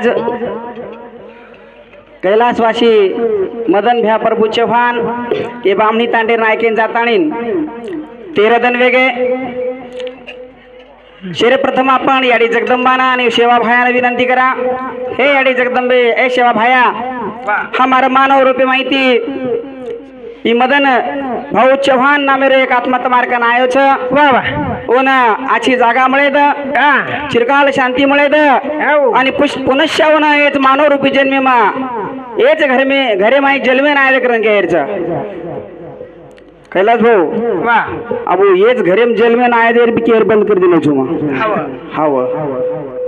आज कैलासवासी मदन भ्या प्रभू चव्हाण हे बामणी तांडे नायकेन जाताणीन तेरदन वेगे. शेरे प्रथम आपण याडी जगदंबाना आणि सेवा भायाला विनंती करा. हे याडी जगदंबे ए सेवा भाया हा मारा मानव रूपी माहिती ಈ ಮದನ भाऊ चव्हाण नामेरो एक आत्महत्या मार्गाने आयो छ वा वा ओन आची जागा मिळेद चिरकाल शांती मिळेद आणि पुष पुनश्यावन हेच मानव रूपी जन्मे मा हेच घर मे घरे माई जन्मे नाही करण हेरच कैलास भाऊ वा. अबो हेच घरेम जन्मे नाही देर बी केअर बंद कर दिलो छु मग हवा. हाव.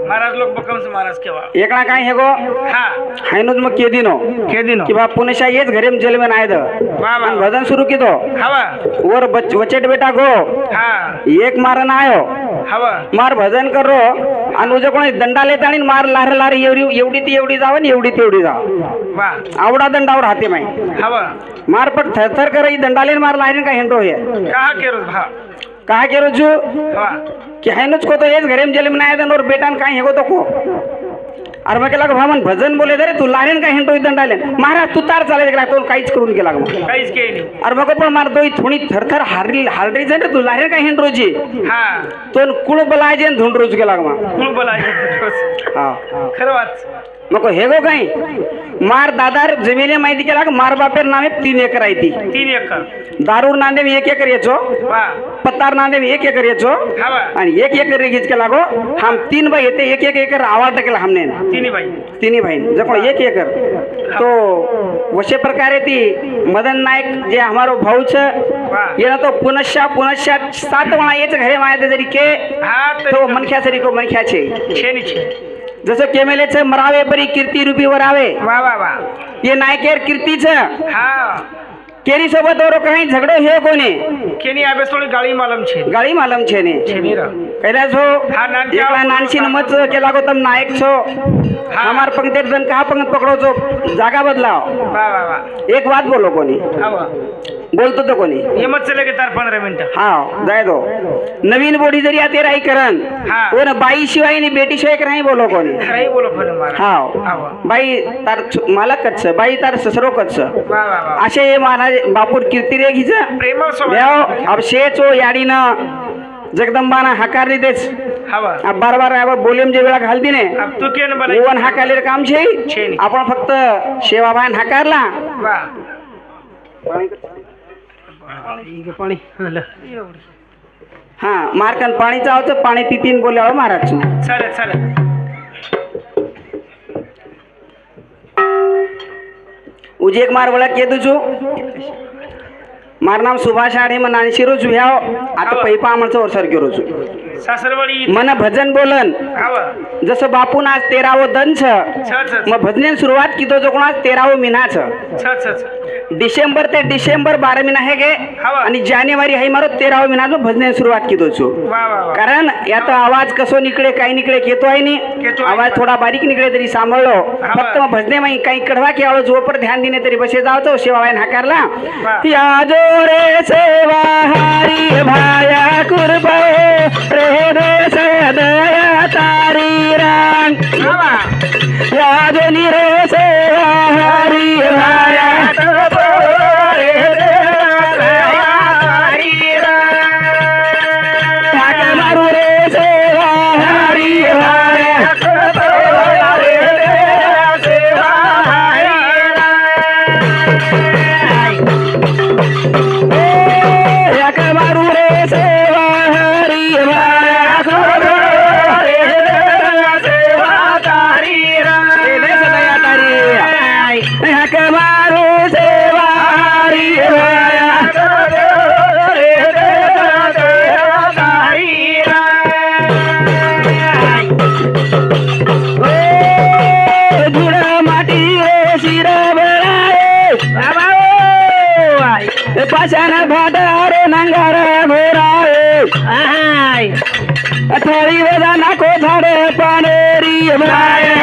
महाराज लोक बकमच महाराज केव्हा एकणा काय हे गो? हा. हायनोच मग केदिनो. केदिनो. कि बा पुनशा हेच घरेम वा वा. आणि भजन सुरू किदो हवा. वर बच- वचेट बेटा गो. हा. एक मारन आयो. हवा. मार भजन करो आणि उद्या कोणी दंडा लेता आणि मार लार लार एवढी एवढी ती एवढी जावं आणि एवढी तेवढी जाव. आवडा दंडावर राहते माई मार पण थरथर कर दंडाले मार लाईन का हेंडो हे? कहा केरो भा काय केरो जू? की हायनच को तो हेच घरेम जलेम नाही दन और बेटान काय हेगो तो को? अरे मग केला भामन? भजन बोले दरे तू लारेन काय हेंडो दंडाले महाराज तू तार चालायचं गेला तो काहीच करून गेला मग? काहीच काही नाही. अरे मग पण मार दोई थोडी थरथर हारली हारली जाय तू. लारेन काय हेंडरोजी हा. तो कुळ बलायजे धुंड रोज गेला मग? कुळ बोला हा. खरं वाच. नको हे गो काही मार दादार जमिने माहिती केला मार बापेर नावे तीन एकर आहे ती. तीन एकर. दारूर नांदेम एक एकर येचो. पत्तार नांदेम एक एकर येचो. आणि एक एकर रेगीच केला गो. हम तीन बाई येते एक एक एकर आवाज केला हमने. तिन्ही बाई. तिन्ही बहीण जको एक एकर. तो वशे प्रकारे ती मदन नायक जे हमारो भाऊ छ वा. ये तो पुनश्या पुनश्या सात वणा येच घरे माया जरी के तो मनख्या सरी को मनख्या छे जसं केमेलेच मरावे परी कीर्ती रूपी वरावे वा वा वा. ये नायकेर कीर्तीच. हा. केरी सोबत और काही झगडो हे कोणी केनी आबे थोडी गाळी मालम छे गाडी मालम छे ने र कैलास हो हा, एकला नानशी नमच केला गो तम नायक छो हमार पंक्तेर जन कहा पंगत पकडो छो जागा बदलाव वा वा वा एक बात बोलो कोणी बोलतो तो कोणी ये मत चले के तार पंधरा मिनिटं हा जाय दो नवीन बोडी जरी आते राही करण हा. ओ ना बाई शिवाय नि बेटी शिवाय का नाही बोलो कोणी खरंही बोलो पण महाराज हाव हवा बाई तार छ- मालकच बाई तार ससरो कच वा वा वा असे हे महाराज बापूर कीर्ती रे घिच प्रेमळ स्वभाव ब्याव अब शेचो याडीनं. जगदंबाना हाकारली हवा अब बार बार अब बोलेम जे वेळा घालती ने. अब तू केन ओवन हाकाले काम छे. आपण फक्त सेवाबान हाकारला. वा. पाणी हा मारकन पाणीचं आवतं पाणी पितीन बोल्यावर महाराज चालेल चालेल. उजेक मार वळख येतो जो मार नाम सुभाष आडे मन नानशी रोज व्याव आता पैपा म्हणचं वर्षार गेलो रोज. सासरवाडी मन भजन बोलन. जसं बापून आज तेरावं छ मग भजनेन सुरुवात कितो जो कोण आज तेरावं छ. डिसेंबर ते डिसेंबर बारा महिना हे गे. आणि जानेवारी हाय मारो तेरावं महिना जो भजनेन सुरुवात कितो छो कारण यात आवाज कसो निकडे काही निकडे येतो आहे नी. आवाज. थोडा बारीक निकडे तरी सांभाळलो. फक्त मग भजने माही काही कडवा की आवड जोपर ध्यान दिने तरी बसे जावतो शिवाय नाकारला. या जो रे सेवा हारी भाया कुरबे रे रे सदया तारी रांग. या जो रे सेवा हारी भाया কোথারে পানেরি মায়া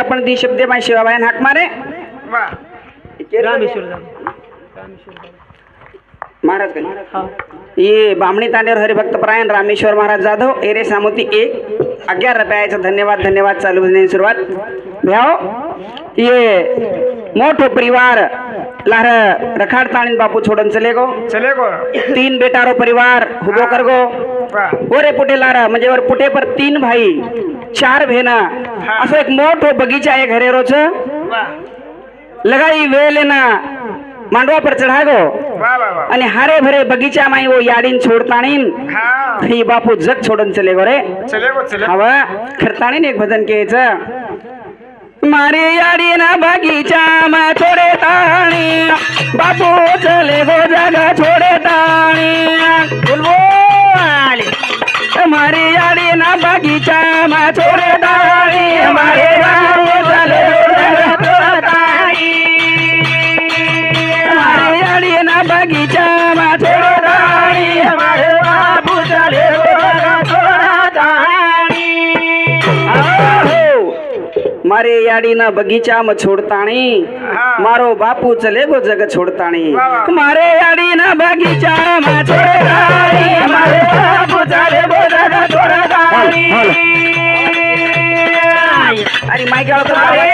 आपण दी शब्दे माय शिवाबायन हाक मारे. महाराज ये बामणी तांडेवर हरिभक्त परायण रामेश्वर महाराज जाधव एरे सामोती एक. अग्यार रुपयाचं धन्यवाद धन्यवाद चालू होण्याची सुरुवात. भ्याव ये मोठो परिवार लार रखाड ताणीन बापू छोडून चले गो. चले गो. तीन बेटारो परिवार हुबो कर गो ओरे पुटे लारा म्हणजे वर पुटे पर तीन भाई चार भेना. असं एक मोठो बगीचा आहे घरे रोच वा. लगाई वेल ना मांडवा पर चढ़ा गो आणि हारे भरे बगीचा माई वो याडीन छोडताणीन हा। ही बापू जग सोडून चले गो रे। चले गो चले हवा खरताणीन एक भजन केच मारे याडी ना बगीचा मा छोडे ताणी बापू चले गो जग छोडे बगीचा मा छोडे ताणी मारे बापू चले गो जग छोडे ताणी મારે યાડીના બગીચામાં છોડતાણી હા. મારો બાપુ ચલે ગો જગ છોડતાણી વાહ, વાહ. મારે યાડીના બગીચામાં છોડતાણી મારે બાપુ ચલે ગો જગ છોડતાણી અરે માઈક વાળો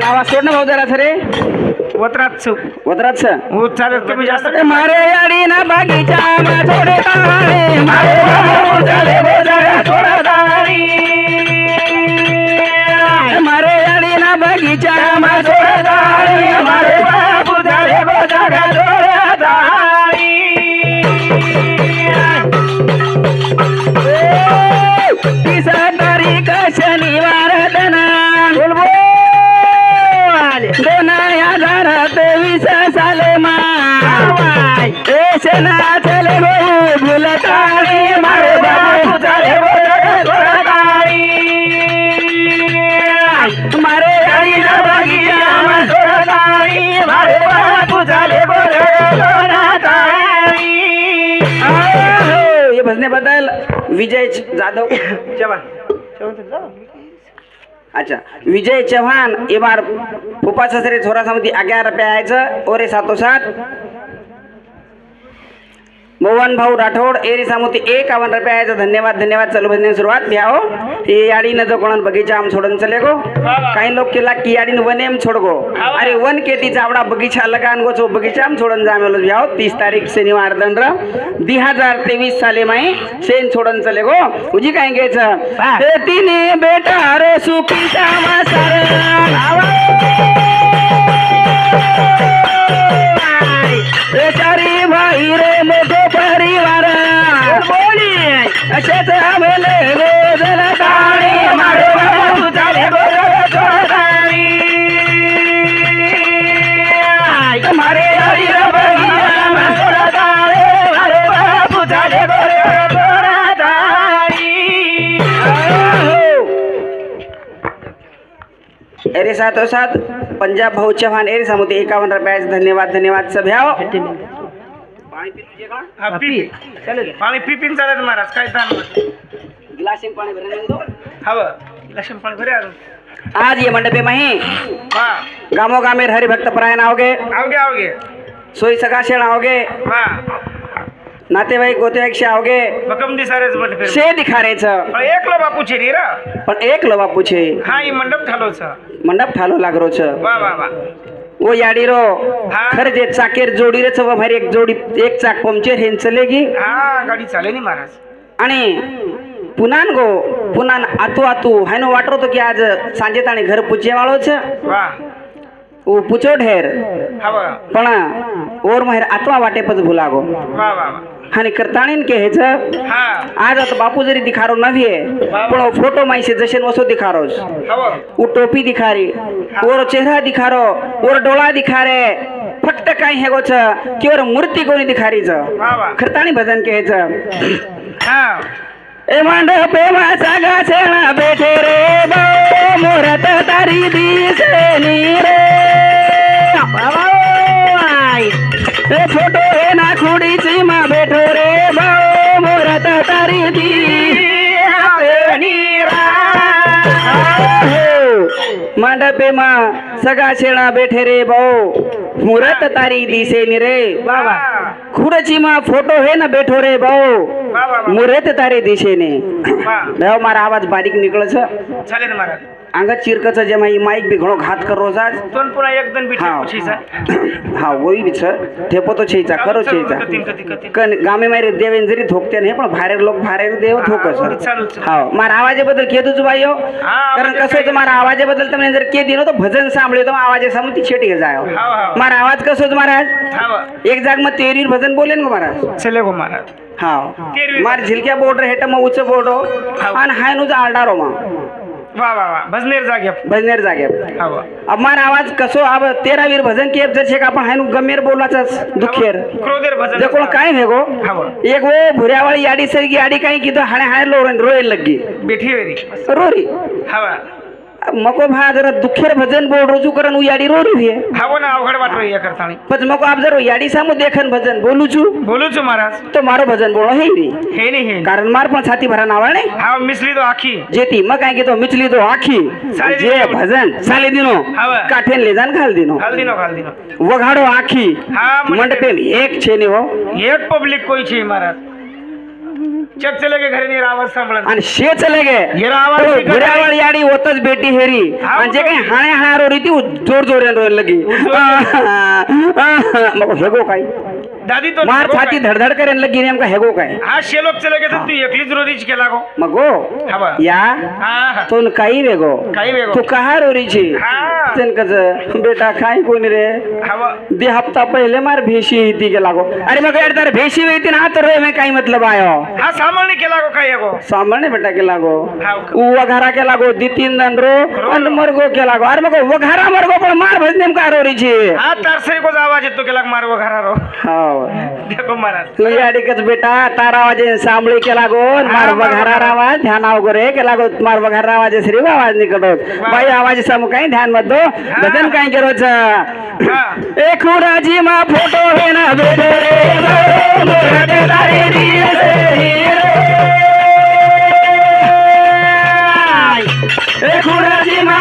याला आवाज सोडणं भाऊ जरा रे वत्रात वदराच ऊस चालत कमी जास्त मारे याडीना बगीचाમાં छोडे ताणे मारे चले गो जग मारे बाबू मारे मारे बाबू जगताळी हे भजनेबद्दल विजय जाधव. चव्हाण अच्छा. विजय चव्हाण ये फुपा ससरे छोरा समिती अग्यार रुपये यायचं ओरे सातोसात. मोहन भाऊ राठोड एरी सामुती एकावन्न रुपयाचा धन्यवाद धन्यवाद. चालू भजने सुरुवात. घ्या हो. याडीनं जो कोणाला बगीचा आम छोडून चले गो. काही लोक केला की याडीनं वन एम छोड गो अरे वन केती चावडा बगीचा लगान गो. चो बगीचा आम छोडून जा मेलो. घ्या हो. तीस तारीख शनिवार दंड. दी हजार तेवीस साले माई शेन छोडून चले गो. उजी काय घ्यायचं? तिने बेटा रे सुखी सारा. सात पंजाब भाऊ चव्हाण एरे सामुते एकावन्न रुपयाचे धन्यवाद धन्यवाद सभ्या. हा पाणी पी पिन चालत महाराज काय ताण गिलासीन पाणी भरून दो हवं लक्ष्मी पाणी भरे आज ये मंडपे मही. हा. गामो गामेर हरिभक्त परायण आओगे आवगे आवगे. सोई सगाशेण आओगे हा. नातेवाईक गोतेवाईक शे आओगे भकम दिसारेच बट फिर। शे दिखारेच पण एकलो बापू छे नी रा? पण एक लो बापू छे हा ही मंडप ठालो छ। मंडप ठालो लागरो छ। वा वा वा वो याडी रो। हा. खर जे चाकेर जोडी रे चव भारी एक जोडी एक चाक पंक्चर हेन चलेगी हा गाडी चाले नी महाराज। आणि पुनान गो पुनान आतू आतू हायनो वाटरो तो की आज सांजे ताणी घर पूजे वाळो छ। वा वो पूछो ढेर। हवं पण ओर माहेर आत्मा वाटे पच भुलागो वा वा वा आणि करताणीन के हेच? हा. आज आता बापू जरी दिखारो नव्हे पण फोटो माहिसे जसे वसो दिखारोस. हवं वो टोपी दिखारी ओर चेहरा दिखारो ओर डोळा दिखारे फक्त काय हे गोच की ओर मूर्ती कोणी दिखारीच? खरताणी भजन के हेच? हा. ए बेठे रे बाओ मोरत तारी रे. रे छोटो हे ना खुडीची मा बेठो रे भाऊ मोरत तारी दी मांडपे मा सगा शेळा बेठे रे भाऊ. मुरत तारी दिसे नि रे बाबा खुडची मा फोटो हे ना बेठो रे भाऊ. मुरत तारी दिशेने भाऊ मारा आवाज बारीक निकळ चालेल महाराज. अंग चिरकचा जे माई माइक भी घणो घात कर रोज आज वही भी छ थेपो तो छैचा करो छेचा कन गामे मारे देवेन जरी थोकते नाही पण भारे लोक भारे देव ठोकस हा मार आवाजेबद्दल के तुझ भाईयो हो. कारण कसं होतं मार आवाजेबद्दल तुम्ही म्हणजे जर के दिलो तो भजन सांभळे तो आवाजे ती छेटी जायो मार आवाज कसो होत महाराज एक जाग मग तेरी भजन बोलेन गो महाराज चले गो महाराज हा मार झिलक्या बोर्ड हेटा मग उच बोर्डो हो. आणि हाय नुज आरडारो मग. वा वा वा. भजनेर जागे. भजनेर जागे. हवं अब मार आवाज कसो अब तेरा वीर भजन के जसे का आपण हाय नु गमेर बोलाचा दुखेर. क्रोधेर भजन जे कोण काय हे गो. हवं एक वो भुऱ्यावाळी याडी सरगी याडी काही कितो हाणे हाय लोरन रोयल लगी बेठी वेरी. रोरी. हवा मको भा जरा दुखेर भजन बोल रोजू करन उ याडी रोरी हुए हवं ना अवघड वाटलो या करताणी पण मको आप जर याडी सामो देखन भजन बोलू छु बोलू छु महाराज तो मारो भजन बोलो हे री हे नाही हे कारण मार पण छाती भरा नावा नाही हा मिसली तो आखी जेती मग काय घेतो मिचली तो आखी साले जे दिनो. भजन साले दिनो हवं. काठेन ले जान घाल दिनो घाल दिनो घाल दिनो वघाडो आखी हा म्हणजे मंडपेन एक छे ने हो एक पब्लिक कोई छे महाराज घरी आणि गे तो याडी होतच बेटी हेरी. आणि जे. काही हाणे हारो री ती जोर जोर लगी. मग हेगो काय? दादी तो मार छाती? धडधड करेन लगी नेमका हेगो काय? हा शेलोक चले गे तू एकलीच रोरीच केला गो. मग गो या हा हा. तो काही वेगो काही वेगो तू कहा रोरीची तेन कच बेटा काय कोणी रे? दे हप्ता पहिले मार भेशी येते के लागो अरे मग यार तारे भेशी येते ना तर में काही मतलब आयो? हा सामान्य केला गो काय गो सांभाळणे बेटा के लागो हा उ वघारा के लागो दी तीन दन रो आणि मरगो के लागो अरे मग वघारा मरगो पण मार भज नेमका रोरी छे हा तारसरी को आवाज येतो केला मारव घरारो हाव देखो महाराज तू याडिकच बेटा तारा आवाजे सांभळी के लागो मार वघारा आवाज ध्यान आव करे के लागो मार वघारा आवाज श्री आवाज निकटो बाई आवाज सम काही ध्यान मत दो भजन काय करो छ हा ए खुराजी मा फोटो है ना बेटे रे मोरा दे तारी दिए से हीरे। ए खुराजी मा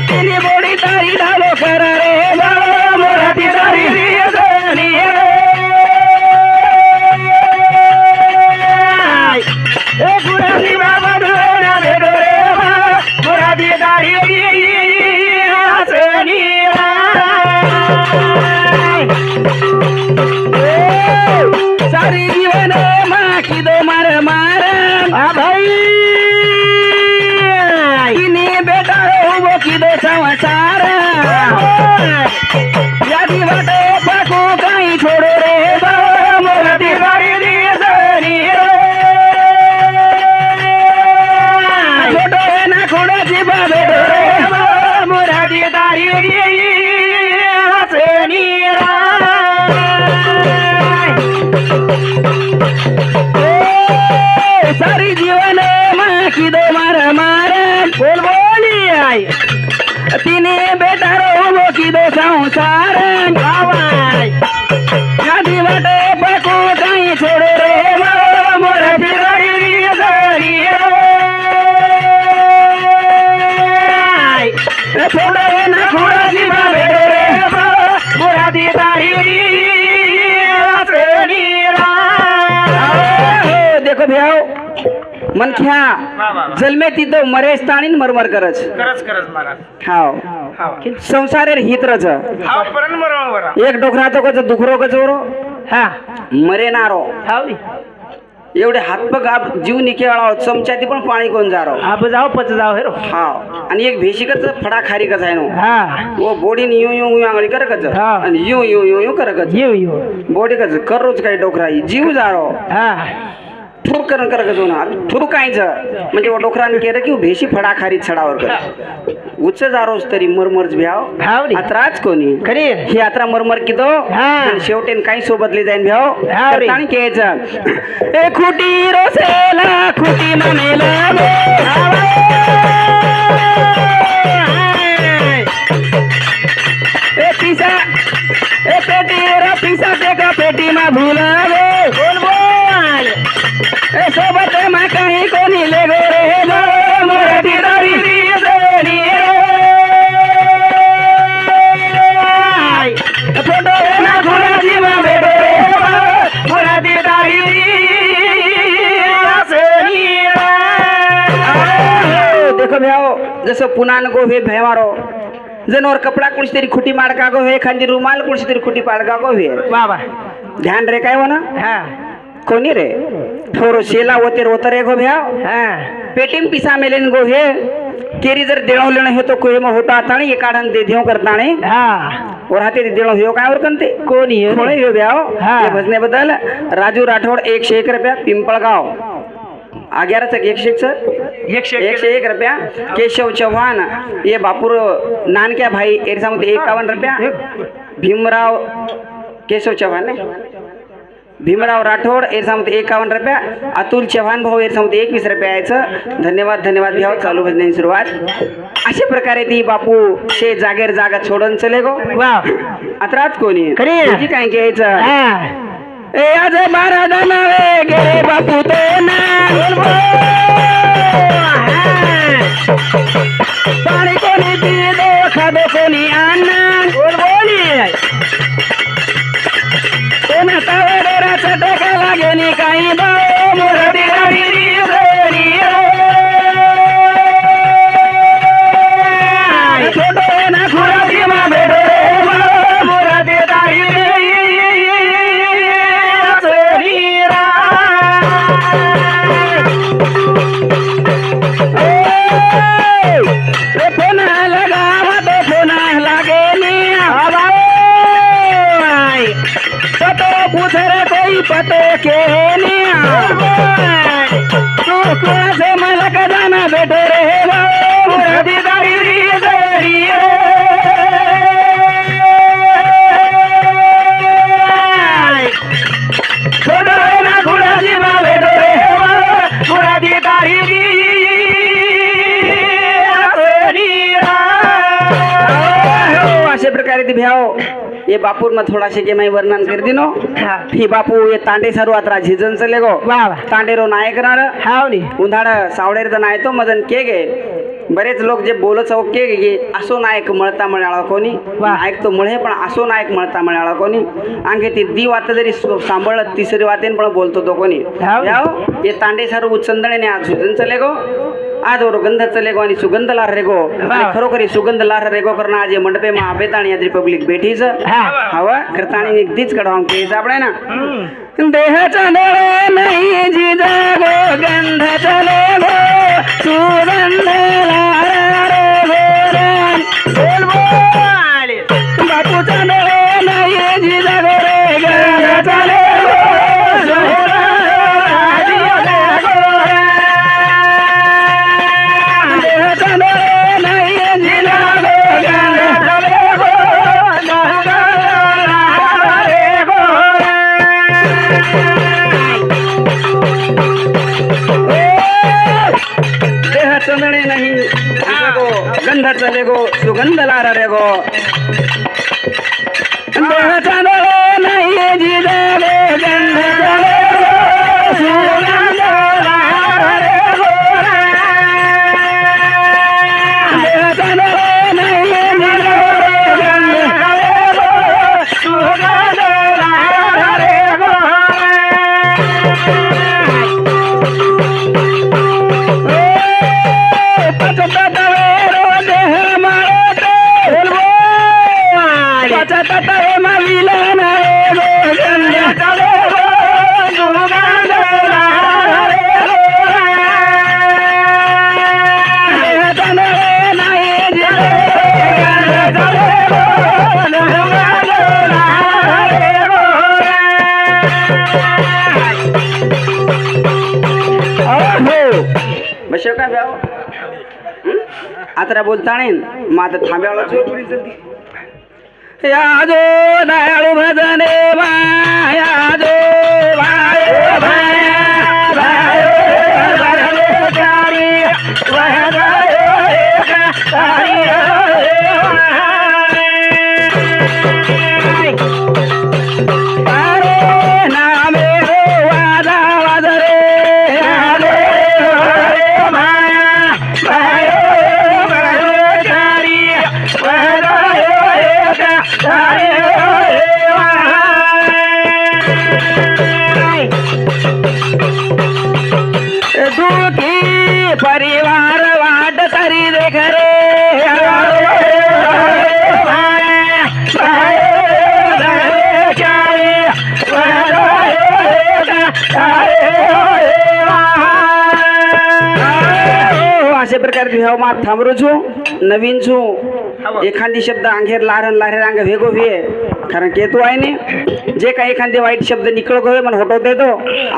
ए तिनी वा जलमे तिथं मरेच ताणीन मरमर करच करच करच महाराज. हाव. हाव. संसारेर हित्रच हाव परण मरण बरा. एक डोकरा तो कच दुखरो कच वरो हा. मरे नारो हाव एवढे हात बघ आप जीव निकेळा चमच्याती पण पाणी कोण जारो. आप जाओ पच जाओ हेरो हाव. आणि एक भेशिकच फडा खारी कच आहे नो. हा. वो बोडीन यू यू यू आंगळी कर कच हा. आणि यू यू यू यू कर कच येऊ येऊ बोडी कच करोच काही डोकरा ही जीव जारो. हा. ठुर कर कर कच ना ठुर कायच म्हणजे वो डोकरान केलं की भेशी फडा खारी छडावर कर. उच्च जारोच तरी मरमरच भ्याव हाव रे. यात्राच कोणी? खरी ही यात्रा मरमर. आणि शेवटेन काही सोबतली जाईन भ्याव. आणि केच ए खुटी रोसेला खुटी मनेल ए पिसा ए पेटी रा पिसा ते का पेटी मा भुलावे? सोबत मा काही कोणी ले गो रे मराठी दारी. फोटो ना घोडाची मा भेटो रे मराठी दारी. देखो भ्याओ जसं पुनान गो हे भैवारो जनवर कपडा कुछ तरी खुटी माडका गो हे खांदी रुमाल कुछ तरी खुटी पाडका गो हे बाबा ध्यान रे काय ना हा. कोणी रे? थोरो शेला होते रोतर गो भ्याव हा. पेटीम पिसा मेलेन गो हे. केरी जर देणो लेणो हे तो कोई में होता ताणी ये काढन दे देव करताणे. हा. और हाते देणो ह्यो काय वर कंते कोणी ह्यो ब्याव हा. या भजनेबद्दल राजू राठोड एकशे एक रुपया पिंपळगाव. अग्यारच एकशे एकशे एकशे एक रुपया. केशव चव्हाण ये बापूर नानक्या भाई एरसा मध्ये एकावन्न रुपया. भीमराव केशव चव्हाण भीमराव राठोड एरसा मध्ये एकावन्न रुपया. अतुल चव्हाण भाऊ एरसा मध्ये एकवीस रुपया यायचं. धन्यवाद धन्यवाद घ्यावं चालू भजनाची सुरुवात. अशा प्रकारे ती बापू शे जागेर जागा सोडून चले गो. वा कोणी? खरी. तुझी काय घ्यायचं? ए आज बारा दानावे गेले बापू तो ना लागेनी पतो के नी तू कौन से मला का जाना बैठे रे ये बापूर मग थोडाशे के माही वर्णन कर दिनो. ही. बापू ये तांडे सर्व आता झिजन चले गो. वा वा. तांडेरो नायक रार हाव नी. उन्हाळ सावळेर नाय तो मदन के गे. बरेच लोक जे बोलत हो के गे असो नायक मळता मळाळा कोणी. नायक तो मळे पण असो नायक मळता मळाळा कोणी. अंगे ती दी वात जरी सु- सांभाळत तिसरी वातेन पण बोलतो तो कोणी. याव ये तांडे सर्व उचंदणे आज झिजन चले गो. आज और गंध चले गो आणि सुगंध लार रे गो. आणि खरोखरी सुगंध लार रे गो करणं आज मंडपे मा बेताणी आज रिपब्लिक बेठीच हा. हवा करताणी दीच कडवा केस आपण ना. देह चले नाही जिजा रे गो सुगंध लारा रे गो. आता बोलताणे मग आता थांब्याला यादो दयाळू भजने यादो માં થાંભરું छू नवीन छू एखादी शब्द अंगेर लहान लहान अंग वेगो वे कारण के आहे ने जे काही एखादे वाईट शब्द निकळ गोवे मन होटो देतो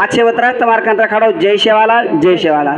आक्षेपत राहत मार्कांचा खाडो जय शेवाला जय शेवाला